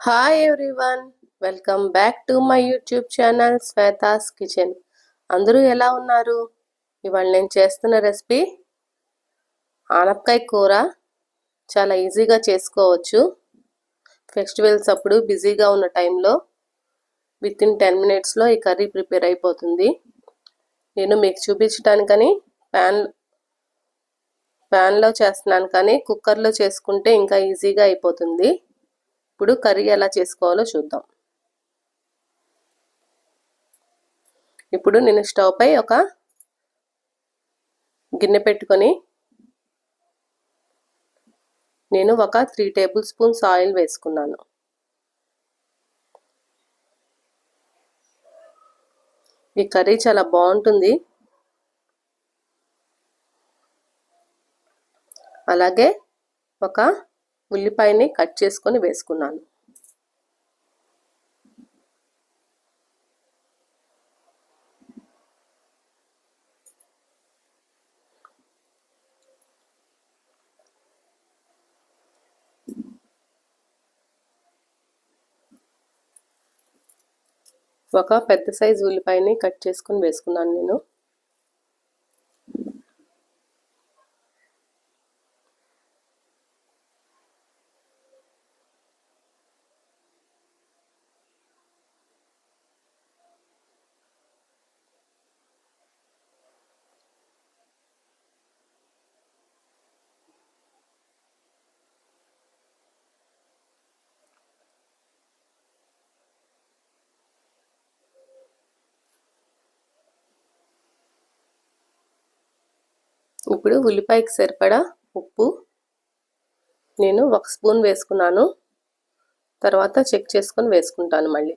Hi everyone welcome back to my YouTube channel Shweta's kitchen అందరూ ఎలా ఉన్నారు? ఇవాళ నేను చేస్తున్న రెసిపీ ఆనపకాయ కూర. చాలా ఈజీగా చేసుకోవచ్చు. ఫెస్టివల్స్ అప్పుడు బిజీగా ఉన్న టైంలో విత్ ఇన్ టెన్ మినిట్స్లో ఈ కర్రీ ప్రిపేర్ అయిపోతుంది. నేను మీకు చూపించడానికని ప్యాన్ ప్యాన్లో చేస్తున్నాను కానీ కుక్కర్లో చేసుకుంటే ఇంకా ఈజీగా అయిపోతుంది. ఇప్పుడు కర్రీ ఎలా చేసుకోవాలో చూద్దాం. ఇప్పుడు నేను స్టవ్ పై ఒక గిన్నె పెట్టుకొని నేను ఒక త్రీ టేబుల్ స్పూన్స్ ఆయిల్ వేసుకున్నాను. ఈ కర్రీ చాలా బాగుంటుంది. అలాగే ఒక ఉల్లిపాయని కట్ చేసుకొని వేసుకున్నాను. ఒక పెద్ద సైజు ఉల్లిపాయని కట్ చేసుకొని వేసుకున్నాను నేను. ఇప్పుడు ఉల్లిపాయకి సరిపడా ఉప్పు. నేను ఒక స్పూన్ వేసుకున్నాను. తర్వాత చెక్ చేసుకొని వేసుకుంటాను మళ్ళీ.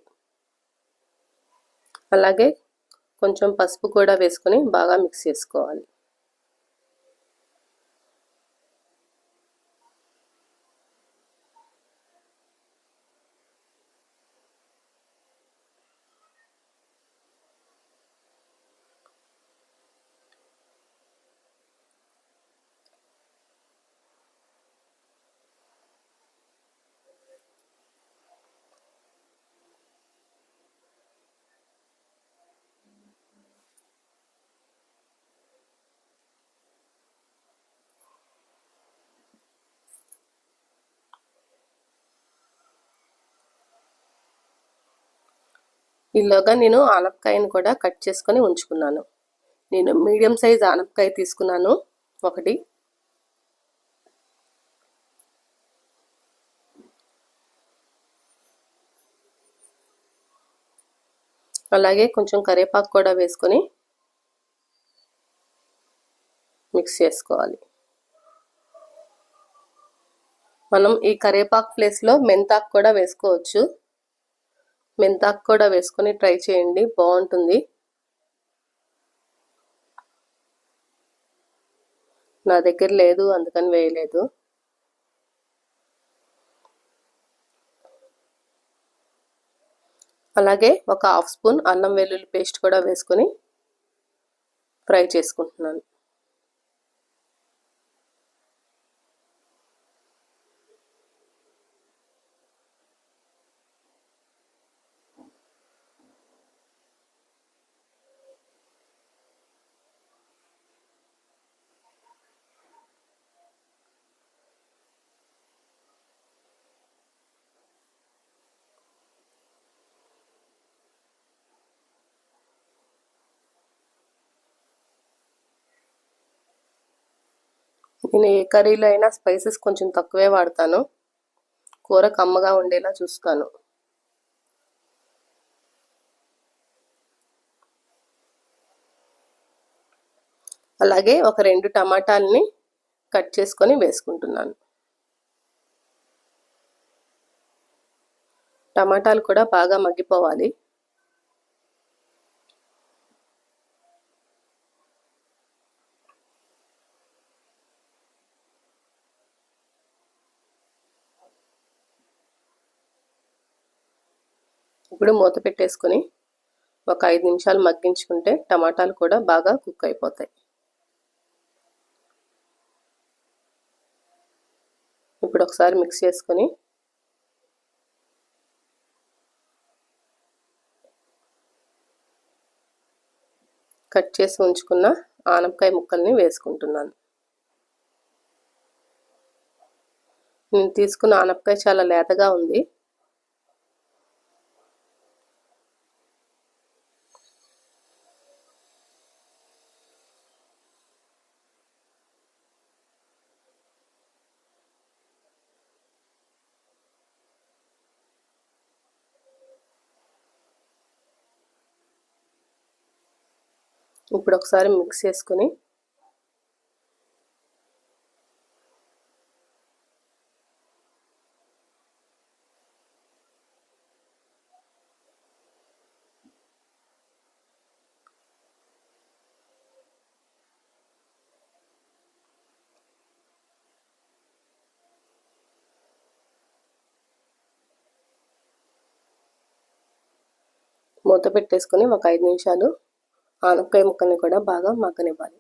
అలాగే కొంచెం పసుపు కూడా వేసుకొని బాగా మిక్స్ చేసుకోవాలి. ఈలోగా నేను ఆనపకాయను కూడా కట్ చేసుకొని ఉంచుకున్నాను. నేను మీడియం సైజ్ ఆనపకాయ తీసుకున్నాను. ఒకటి. అలాగే కొంచెం కరివేపాకు కూడా వేసుకొని మిక్స్ చేసుకోవాలి. మనం ఈ కరివేపాకు ప్లేస్లో మెంతాకు కూడా వేసుకోవచ్చు. మెంతాకు కూడా వేసుకొని ట్రై చేయండి. బాగుంటుంది. నా దగ్గర లేదు అందుకని వేయలేదు. అలాగే ఒక హాఫ్ స్పూన్ అల్లం వెల్లుల్లి పేస్ట్ కూడా వేసుకొని ఫ్రై చేసుకుంటున్నాను. నేను ఏ కర్రీలో అయినా స్పైసెస్ కొంచెం తక్కువే వాడతాను. కూర కమ్మగా ఉండేలా చూస్తాను. అలాగే ఒక రెండు టమాటాలని కట్ చేసుకొని వేసుకుంటున్నాను. టమాటాలు కూడా బాగా మగ్గిపోవాలి. ఇప్పుడు మూత పెట్టేసుకుని ఒక ఐదు నిమిషాలు మగ్గించుకుంటే టమాటాలు కూడా బాగా కుక్ అయిపోతాయి. ఇప్పుడు ఒకసారి మిక్స్ చేసుకొని కట్ చేసి ఉంచుకున్న ఆనపకాయ ముక్కల్ని వేసుకుంటున్నాను. నేను తీసుకున్న ఆనపకాయ చాలా లేతగా ఉంది. ఇప్పుడు ఒకసారి మిక్స్ చేసుకుని. మూత పెట్టేసుకొని ఒక ఐదు నిమిషాలు ఆనపకాయ ముక్కల్ని కూడా బాగా మగ్గనివ్వాలి.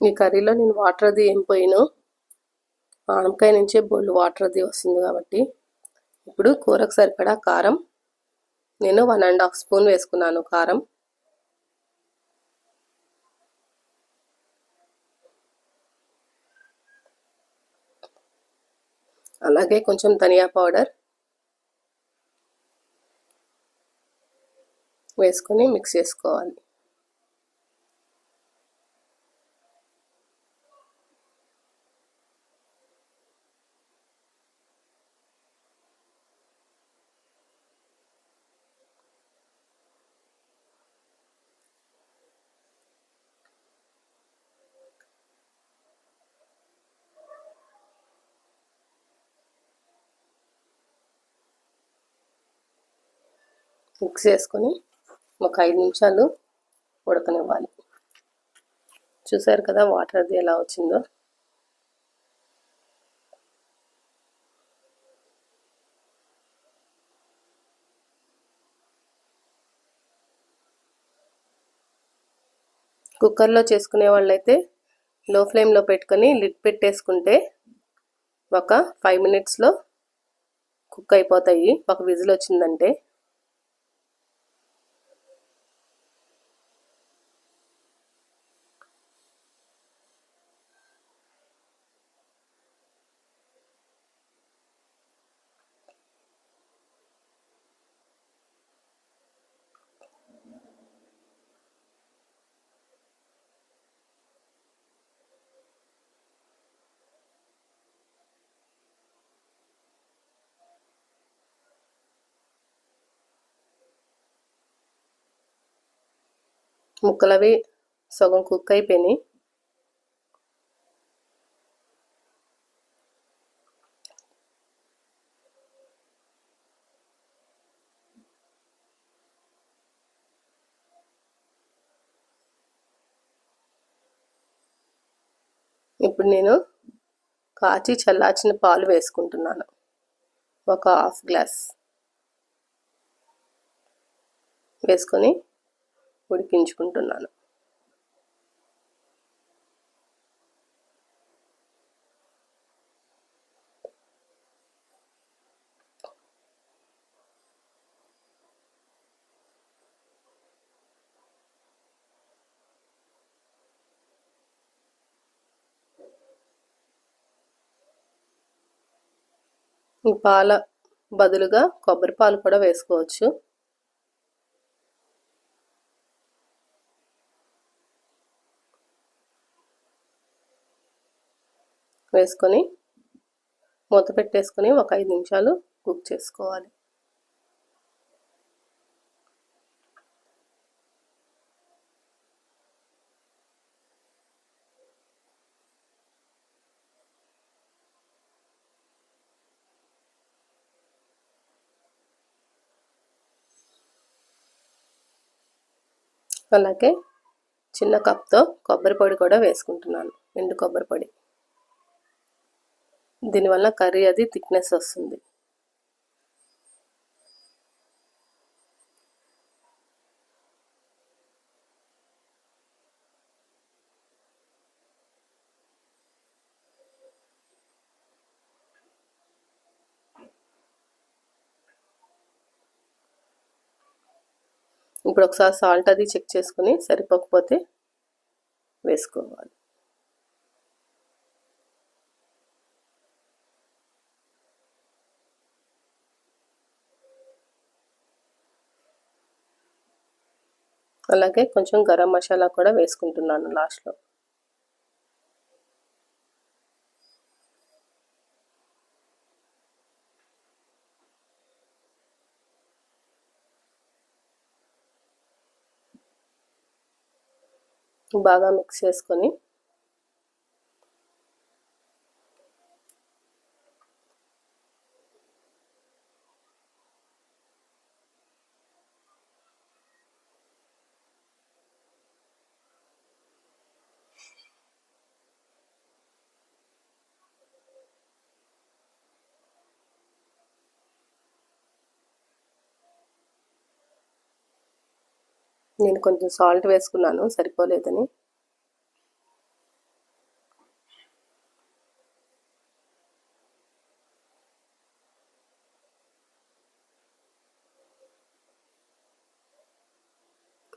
ఈ కర్రీలో నేను వాటర్ అది ఏం పోయాను. ఆనపకాయ నుంచే బొల్లు వాటర్ అది వస్తుంది కాబట్టి. ఇప్పుడు కూరకు సరిపడా కారం. నేను వన్ అండ్ హాఫ్ స్పూన్ వేసుకున్నాను కారం. అలాగే కొంచెం ధనియా పౌడర్ వేసుకొని మిక్స్ చేసుకోవాలి. మిక్స్ చేసుకొని ఒక ఐదు నిమిషాలు ఉడకనివ్వాలి. చూసారు కదా వాటర్ అది ఎలా వచ్చిందో? కుక్కర్లో చేసుకునే వాళ్ళైతే లో ఫ్లేమ్లో పెట్టుకొని లిడ్ పెట్టేసుకుంటే ఒక ఫైవ్ మినిట్స్లో కుక్ అయిపోతాయి. ఒక విజిల్ వచ్చిందంటే ముక్కలవి సగం కుక్ అయిపోయినాయి. ఇప్పుడు నేను కాచి చల్లార్చిన పాలు వేసుకుంటున్నాను. ఒక హాఫ్ గ్లాస్. వేసుకొని ఉడికించుకుంటున్నాను. ఈ పాల బదులుగా కొబ్బరి పాలు కూడా వేసుకోవచ్చు. వేసుకొని మూత పెట్టేసుకొని ఒక ఐదు నిమిషాలు కుక్ చేసుకోవాలి. అలాగే చిన్న కప్తో కొబ్బరి పొడి కూడా వేసుకుంటున్నాను ఎండు కొబ్బరి పొడి. దీనివల్ల కర్రీ అది థిక్నెస్ వస్తుంది. ఇప్పుడు ఒకసారి సాల్ట్ అది చెక్ చేసుకుని సరిపోకపోతే వేసుకోవాలి. అలాగే కొంచెం గరం మసాలా కూడా వేసుకుంటున్నాను లాస్ట్లో. బాగా మిక్స్ చేసుకొని నేను కొంచెం సాల్ట్ వేసుకున్నాను సరిపోలేదని.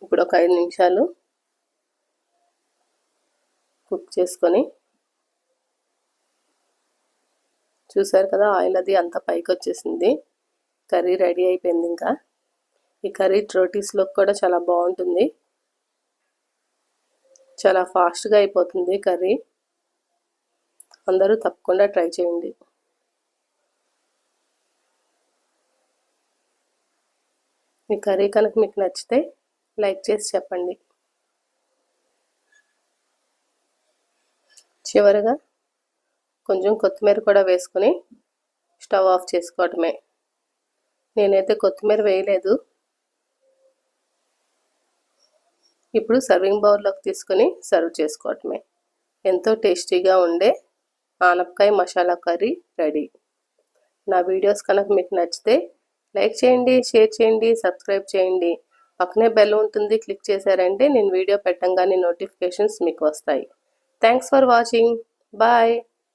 ఇప్పుడు ఒక ఐదు నిమిషాలు కుక్ చేసుకొని చూసారు కదా ఆయిల్ అది అంతా పైకి వచ్చేసింది. కర్రీ రెడీ అయిపోయింది ఇంకా. ఈ కర్రీ రోటీస్లో కూడా చాలా బాగుంటుంది. చాలా ఫాస్ట్గా అయిపోతుంది కర్రీ. అందరూ తప్పకుండా ట్రై చేయండి. ఈ కర్రీ కనుక మీకు నచ్చితే లైక్ చేసి చెప్పండి. చివరగా కొంచెం కొత్తిమీర కూడా వేసుకొని స్టవ్ ఆఫ్ చేసుకోవటమే. నేనైతే కొత్తిమీర వేయలేదు. ఇప్పుడు సర్వింగ్ బౌల్లోకి తీసుకొని సర్వ్ చేసుకోవటమే. ఎంతో టేస్టీగా ఉండే ఆనపకాయ మసాలా కర్రీ రెడీ. నా వీడియోస్ కనుక మీకు నచ్చితే లైక్ చేయండి షేర్ చేయండి సబ్స్క్రైబ్ చేయండి. పక్కనే బెల్ ఉంటుంది క్లిక్ చేశారంటే నేను వీడియో పెట్టంగానే నోటిఫికేషన్స్ మీకు వస్తాయి. Thanks for watching. బాయ్.